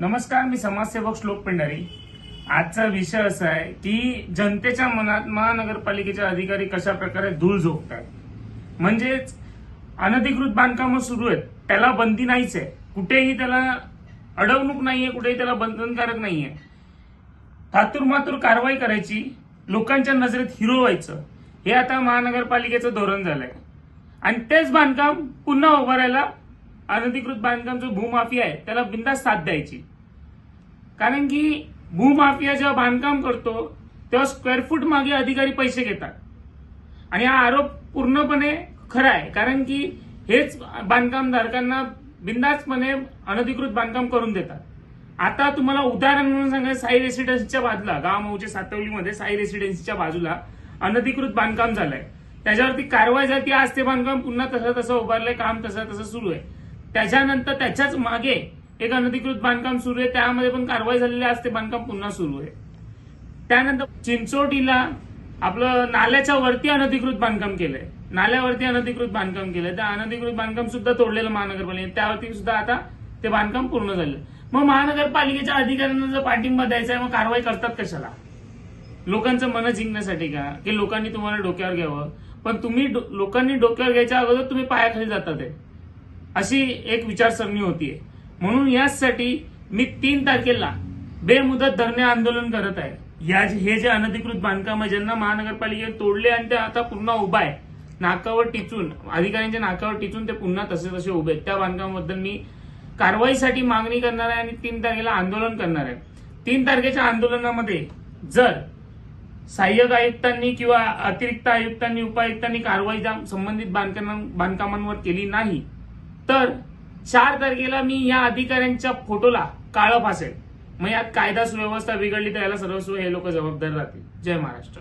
नमस्कार मी समाजसेवक श्लोक पेंढारी आजचा विषय असा आहे की जनतेच्या मनात महानगरपालिकेचे अधिकारी कशा प्रकारे धूळ झोपतात? म्हणजेच अनधिकृत बांधकामं सुरू आहेत त्याला बंदी नाहीच आहे. कुठेही त्याला अडवणूक नाहीये कुठेही त्याला बंधनकारक नाहीये. थातूर मातूर कारवाई करायची लोकांच्या नजरेत हिरो व्हायचं हे आता महानगरपालिकेचं धोरण झालंय. आणि तेच बांधकाम पुन्हा उभारायला अनधिकृत बांधकाम जो भूमाफिया आहे त्याला बिंदास साथ द्यायची. कारण की भूमाफिया जेव्हा बांधकाम करतो तेव्हा स्क्वेअर फूट मागे अधिकारी पैसे घेतात. आणि हा आरोप पूर्णपणे खरा आहे कारण की हेच बांधकामधारकांना बिंदासपणे अनधिकृत बांधकाम करून देतात. आता तुम्हाला उदाहरण म्हणून सांगायचं साई रेसिडेन्सीच्या बाजूला गावमौजे सातवलीमध्ये साई रेसिडेन्सीच्या बाजूला अनधिकृत बांधकाम झालंय. त्याच्यावरती कारवाई झाली आज ते बांधकाम पुन्हा तसं तसं उभारलंय काम तसं तसं सुरू आहे. त्याच्यानंतर त्याच्याच मागे एक अनधिकृत बांधकाम सुरू आहे. त्यामध्ये पण कारवाई झालेली असते बांधकाम पुन्हा सुरू आहे. त्यानंतर चिंचोटीला आपलं नाल्याच्या वरती अनधिकृत बांधकाम केलंय. नाल्यावरती अनधिकृत बांधकाम केलंय. त्या अनधिकृत बांधकाम सुद्धा तोडलेलं महानगरपालिकेने. त्यावरती सुद्धा आता ते बांधकाम पूर्ण झालं. मग महानगरपालिकेच्या अधिकाऱ्यांना जर पाठिंबा द्यायचा आहे मग कारवाई करतात कशाला? लोकांचं मन जिंकण्यासाठी का? की लोकांनी तुम्हाला डोक्यावर घ्यावं? पण तुम्ही लोकांनी डोक्यावर घ्यायच्या अगोदर तुम्ही पायाखाली जातात आहे. अशी एक विचारसरणी होतीये. म्हणून याचसाठी मी तीन तारखेला बेमुदत धरणे आंदोलन करत आहे. या हे जे अनधिकृत बांधकाम आहे ज्यांना महानगरपालिकेने तोडले आणि ते आता पुन्हा उभा आहे नाकावर टिचून अधिकाऱ्यांच्या नाकावर टिचून ते पुन्हा तसे तसे उभे आहेत. त्या बांधकामाबद्दल मी कारवाईसाठी मागणी करणार आहे आणि तीन तारखेला आंदोलन करणार आहे. तीन तारखेच्या आंदोलनामध्ये जर सहाय्यक आयुक्तांनी किंवा अतिरिक्त आयुक्तांनी उपायुक्तांनी कारवाई जा- संबंधित बांधकामांवर केली नाही तर चार तारखेला मी या अधिकाऱ्यांच्या फोटोला काळं फासेल. मग यात कायदा सुव्यवस्था बिघडली तर याला सर्वस्व हे लोक जबाबदार राहतील. जय महाराष्ट्र.